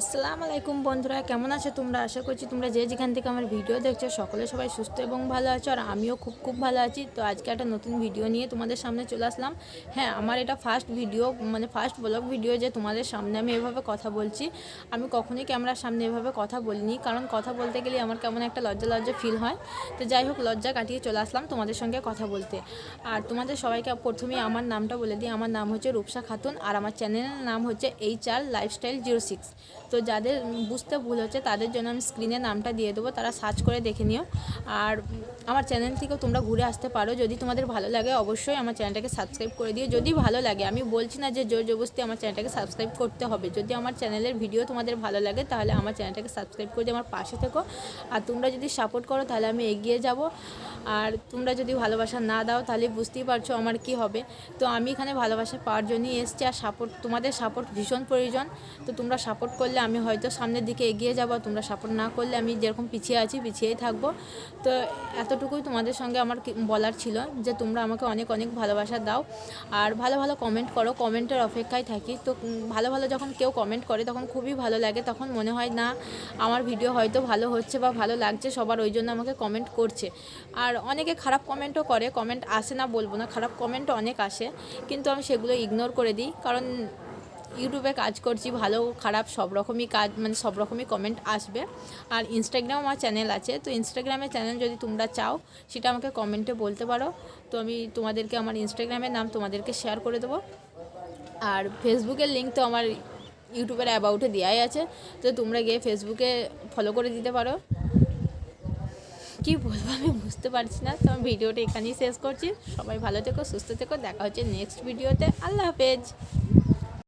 আসসালামু আলাইকুম বন্ধুরা, কেমন আছো তোমরা? আশা করছি তোমরা যে যেখান থেকে আমার ভিডিও দেখছ, সকলে সবাই সুস্থ এবং ভালো আছো। আর আমিও খুব খুব ভালো আছি। তো আজকে একটা নতুন ভিডিও নিয়ে তোমাদের সামনে চলে আসলাম। হ্যাঁ আমার এটা ফার্স্ট ভিডিও মানে ফার্স্ট ব্লগ ভিডিও যে তোমাদের সামনে আমি এভাবে কথা বলছি। আমি কখনোই ক্যামেরার সামনে এভাবে কথা বলিনি, কারণ কথা বলতে গেলে আমার কেমন একটা লজ্জা লজ্জা ফিল হয়। তো যাই হোক, লজ্জা কাটিয়ে চলে আসলাম তোমাদের সঙ্গে কথা বলতে। আর তোমাদের সবাইকে প্রথমেই আমার নামটা বলে দিই। আমার নাম হচ্ছে রূপসা খাতুন, আর আমার চ্যানেলের নাম হচ্ছে H R lifestyle zero six তো যাদের বুঝতে ভুল হচ্ছে, তাদের জন্য আমি স্ক্রিনে নামটা দিয়ে দেবো, তারা সার্চ করে দেখে নিও। আর আমার চ্যানেল থেকেও তোমরা ঘুরে আসতে পারো। যদি তোমাদের ভালো লাগে, অবশ্যই আমার চ্যানেলটাকে সাবস্ক্রাইব করে দিও। যদি ভালো লাগে, আমি বলছি না যে জোর জবরদস্তি আমার চ্যানেলটাকে সাবস্ক্রাইব করতে হবে। যদি আমার চ্যানেলের ভিডিও তোমাদের ভালো লাগে, তাহলে আমার চ্যানেলটাকে সাবস্ক্রাইব করে দিয়ে আমার পাশে থেকো। আর তোমরা যদি সাপোর্ট করো, তাহলে আমি এগিয়ে যাব। আর তোমরা যদি ভালোবাসা না দাও, তাহলে বুঝতেই পারছ আমার কি হবে। তো আমি এখানে ভালোবাসা পাওয়ার জন্যই এসছি আর সাপোর্ট তোমাদের সাপোর্ট ভীষণ প্রয়োজন। তো তোমরা সাপোর্ট করলে আমি হয়তো সামনের দিকে এগিয়ে যাব, তোমরা সাপোর্ট না করলে আমি যেরকম পিছিয়ে আছি, পিছিয়েই থাকব। তো এতটুকুই তোমাদের সঙ্গে আমার বলার ছিল যে তোমরা আমাকে অনেক অনেক ভালোবাসা দাও। আর ভালো ভালো কমেন্ট করো কমেন্টের অপেক্ষায় থাকি। তো ভালো ভালো যখন কেউ কমেন্ট করে, তখন খুবই ভালো লাগে। তখন মনে হয়, না, আমার ভিডিও হয়তো ভালো হচ্ছে বা ভালো লাগছে, সবার ওই জন্য আমাকে কমেন্ট করছে। আর অনেকে খারাপ কমেন্টও করে কমেন্ট আসে না বলব না, খারাপ কমেন্টও অনেক আসে, কিন্তু আমি সেগুলো ইগনোর করে দিই, কারণ ইউটিউবে কাজ করছি, ভালো, খারাপ, সব রকমই কাজ মানে সব রকমই কমেন্ট আসবে। আর ইনস্টাগ্রাম আমার চ্যানেল আছে, তো ইনস্টাগ্রামে চ্যানেল যদি তোমরা চাও, সেটা আমাকে কমেন্টে বলতে পারো। তো আমি তোমাদেরকে আমার ইনস্টাগ্রামের নাম তোমাদেরকে শেয়ার করে দেবো। আর ফেসবুকের লিঙ্ক তো আমার ইউটিউবের অ্যাবাউটে দেওয়াই আছে, তো তোমরা গিয়ে ফেসবুকে ফলো করে দিতে পারো। কি বলব, আমি বুঝতে পারছি না। তো আমি ভিডিওটা এখানেই শেষ করছি। সবাই ভালো থেকো, সুস্থ থেকো। দেখা হচ্ছে নেক্সট ভিডিওতে আল্লাহ হাফেজ।